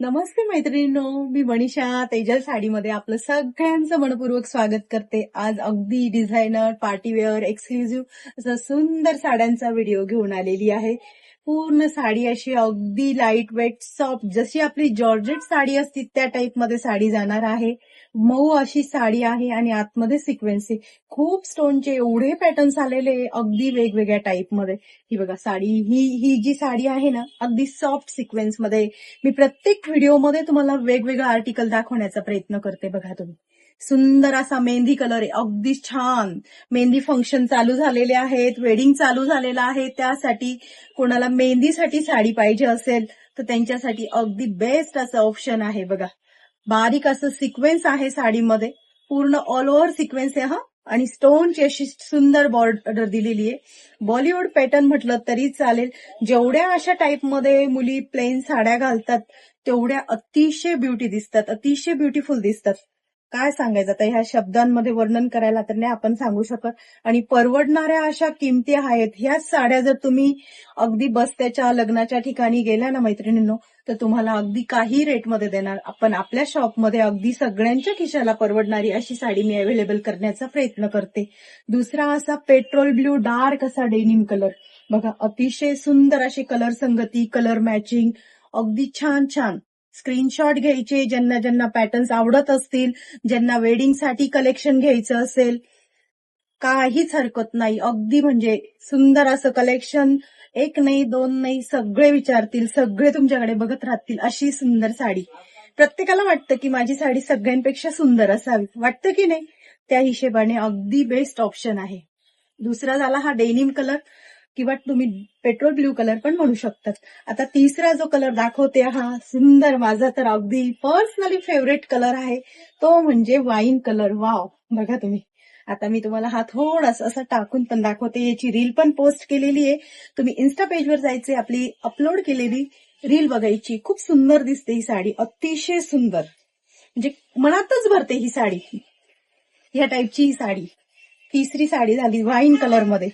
नमस्ते मैत्रिणींनो मी मनीषा तेजल साडीमध्ये आपलं सगळ्यांचं मनपूर्वक स्वागत करते. आज अगदी डिझायनर पार्टीवेअर एक्सक्लुझिव्ह असं सुंदर साड्यांचा व्हिडिओ घेऊन आलेली आहे. पूर्ण साडी अशी अगदी लाइट वेट सॉफ्ट जशी आपली जॉर्जेट साडी असती त्या टाईपमध्ये साडी जाणार आहे. मऊ अशी साडी आहे आणि आतमध्ये सिक्वेन्स आहे. खूप स्टोनचे एवढे पॅटर्न्स आलेले अगदी वेगवेगळ्या टाईपमध्ये ही बघा साडी ही ही जी साडी आहे ना अगदी सॉफ्ट सिक्वेन्समध्ये मी प्रत्येक व्हिडिओमध्ये तुम्हाला वेगवेगळं आर्टिकल दाखवण्याचा प्रयत्न करते बघा तुम्ही. सुंदर असा मेहंदी कलर आहे अगदी छान. मेहंदी फंक्शन चालू झालेले आहेत वेडिंग चालू झालेलं आहे. त्यासाठी कोणाला मेहंदीसाठी साडी पाहिजे असेल तर त्यांच्यासाठी अगदी बेस्ट असं ऑप्शन आहे बघा. बारीक असं सिक्वेन्स आहे साडीमध्ये. पूर्ण ऑल ओव्हर सिक्वेन्स आहे हा? आणि स्टोनची अशी सुंदर बॉर्डर दिलेली आहे. बॉलिवूड पॅटर्न म्हटलं तरी चालेल. जेवढ्या अशा टाईपमध्ये मुली प्लेन साड्या घालतात तेवढ्या अतिशय ब्युटी दिसतात अतिशय ब्युटिफुल दिसतात. काय सांगायचं? आता ह्या शब्दांमध्ये वर्णन करायला तर नाही आपण सांगू शकत. आणि परवडणाऱ्या अशा किमती आहेत. ह्याच साड्या जर तुम्ही अगदी बस्त्याच्या लग्नाच्या ठिकाणी गेल्या ना मैत्रिणींनो तर तुम्हाला अगदी काही रेटमध्ये देणार. आपण आपल्या शॉपमध्ये अगदी सगळ्यांच्या खिशाला परवडणारी अशी साडी मी अवेलेबल करण्याचा प्रयत्न करते. दुसरा असा पेट्रोल ब्ल्यू डार्क असा डेनिम कलर बघा अतिशय सुंदर अशी कलर संगती कलर मॅचिंग अगदी छान छान. स्क्रीनशॉट घ्यायचे ज्यांना ज्यांना पॅटर्न्स आवडत असतील ज्यांना वेडिंगसाठी कलेक्शन घ्यायचं असेल. काहीच हरकत नाही. अगदी म्हणजे सुंदर असं कलेक्शन एक नाही दोन नाही सगळे विचारतील सगळे तुमच्याकडे बघत राहतील अशी सुंदर साडी. प्रत्येकाला वाटतं की माझी साडी सगळ्यांपेक्षा सुंदर असावी. वाटतं की नाही? त्या हिशेबाने अगदी बेस्ट ऑप्शन आहे. दुसरा झाला हा डेनिम कलर किंवा तुम्ही पेट्रोल ब्ल्यू कलर पण म्हणू शकतात. आता तिसरा जो कलर दाखवते हा सुंदर माझा तर अगदी पर्सनली फेवरेट कलर आहे. तो म्हणजे वाईन कलर वाव बघा तुम्ही. आता मी तुम्हाला हा थोडासा असा टाकून पण दाखवते. याची रील पण पोस्ट केलेली आहे. तुम्ही इन्स्टा पेजवर जायचे आपली अपलोड केलेली रील बघायची. खूप सुंदर दिसते ही साडी. अतिशय सुंदर. म्हणजे मनातच भरते ही साडी. ह्या टाईपची ही साडी. तिसरी साडी झाली वाईन कलरमध्ये.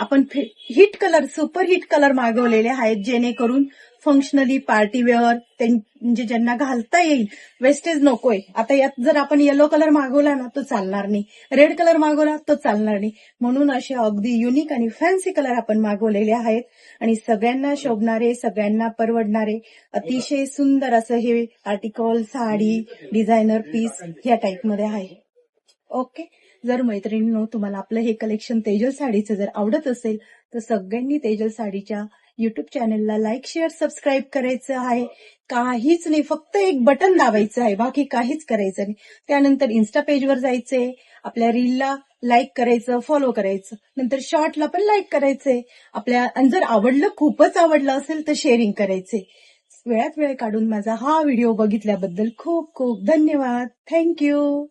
आपण hit colour super hit colour मागवलेले आहेत जेणेकरून फंक्शनली पार्टीवेअर म्हणजे ज्यांना घालता येईल वेस्टेज नकोय. आता यात जर आपण येलो कलर मागवला ना तो चालणार नाही. रेड कलर मागवला तो चालणार नाही. म्हणून असे अगदी युनिक आणि फॅन्सी कलर आपण मागवलेले आहेत. आणि सगळ्यांना शोभणारे सगळ्यांना परवडणारे अतिशय सुंदर असं हे आर्टिकल साडी डिझायनर पीस या टाईपमध्ये आहे. ओके जर मैत्रिणींनो तुम्हाला आपलं हे कलेक्शन तेजल साडीचं जर आवडत असेल तर सगळ्यांनी तेजल साडीच्या युट्यूब चॅनलला लाईक शेअर सबस्क्राईब करायचं आहे. काहीच नाही फक्त एक बटन दाबायचं आहे. बाकी काहीच करायचं नाही. त्यानंतर इन्स्टा पेजवर जायचंय. आपल्या रीलला लाईक करायचं फॉलो करायचं. नंतर शॉर्टला पण लाईक करायचंय. आपल्या आणि जर आवडलं खूपच आवडलं असेल तर शेअरिंग करायचे वेळात वेळ काढून माझा हा व्हिडिओ बघितल्याबद्दल खूप खूप धन्यवाद. थँक्यू